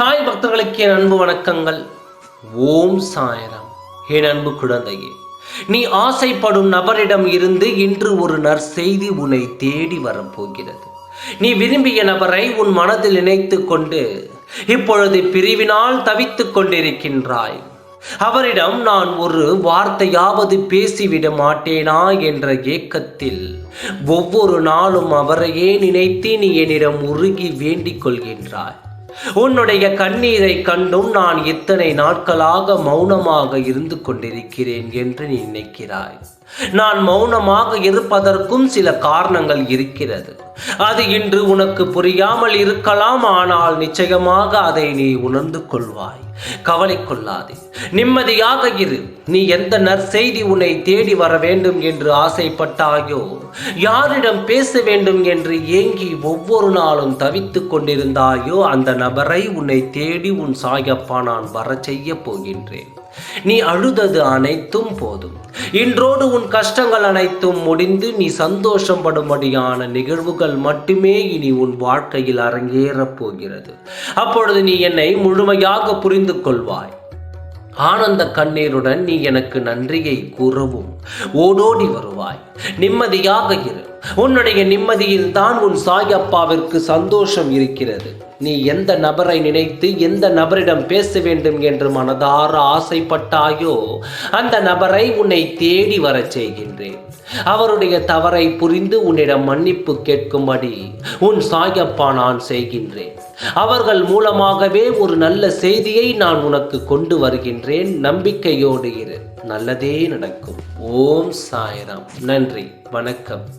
பக்தர்களுக்கு என் அன்பு வணக்கங்கள். ஓம் சாயராம். என் அன்பு குழந்தையே நீ ஆசைப்படும் நபரிடம் இருந்து இன்று ஒரு நற்செய்தி உன்னை தேடி வரப்போகிறது. நீ விரும்பிய நபரை உன் மனதில் நினைத்து கொண்டு இப்பொழுது பிரிவினால் தவித்துக் கொண்டிருக்கின்றாய். அவரிடம் நான் ஒரு வார்த்தையாவது பேசிவிட மாட்டேனா என்ற ஏக்கத்தில் ஒவ்வொரு நாளும் அவரையே நினைத்து நீ என்னிடம் உருகி வேண்டிக் கொள்கின்றாய். உன்னுடைய கண்ணீரை கண்டும் நான் இத்தனை நாட்களாக மௌனமாக இருந்து கொண்டிருக்கிறேன் என்று நீ நினைக்கிறாய். நான் மௌனமாக இருப்பதற்கும் சில காரணங்கள் இருக்கிறது. அது இன்று உனக்கு புரியாமல் இருக்கலாம் ஆனால் நிச்சயமாக அதை நீ உணர்ந்து கொள்வாய். கவலை கொள்ளாதே. நிம்மதியாக இரு. நீ எந்த நற்செய்தி உன்னை தேடி வர வேண்டும் என்று ஆசைப்பட்டாயோ யாரிடம் பேச வேண்டும் என்று ஏங்கி ஒவ்வொரு நாளும் தவித்துக் கொண்டிருந்தாயோ அந்த நபரை உன்னை தேடி உன் சாயப்பா நான் வரச் செய்ய போகின்றேன். நீ அழுதது அனைத்தும் போதும். இன்றோடு உன் கஷ்டங்கள் அனைத்தும் முடிந்து நீ சந்தோஷப்படும்படியான நிகழ்வுகள் மட்டுமே இனி உன் வாழ்க்கையில் அரங்கேறப் போகிறது. அப்பொழுது நீ என்னை முழுமையாக புரிந்து கொள்வாய். ஆனந்த கண்ணீருடன் நீ எனக்கு நன்றியை கூறவும். ஓடோடி வருவாய். நிம்மதியாக இரு. உன்னுடைய நிம்மதியில் தான் உன் சாயப்பாவிற்கு சந்தோஷம் இருக்கிறது. நீ எந்த நபரை நினைத்து எந்த நபரிடம் பேச வேண்டும் என்று மனதார ஆசைப்பட்டாயோ அந்த நபரை உன்னை தேடி வரச் செய்கின்றேன். அவருடைய தவறை புரிந்து உன்னிடம் மன்னிப்பு கேட்கும்படி உன் சாயப்பா நான் செய்கின்றேன். அவர்கள் மூலமாகவே ஒரு நல்ல செய்தியை நான் உனக்கு கொண்டு வருகின்றேன். நம்பிக்கையோடு இரு. நல்லதே நடக்கும். ஓம் சாய்ராம். நன்றி. வணக்கம்.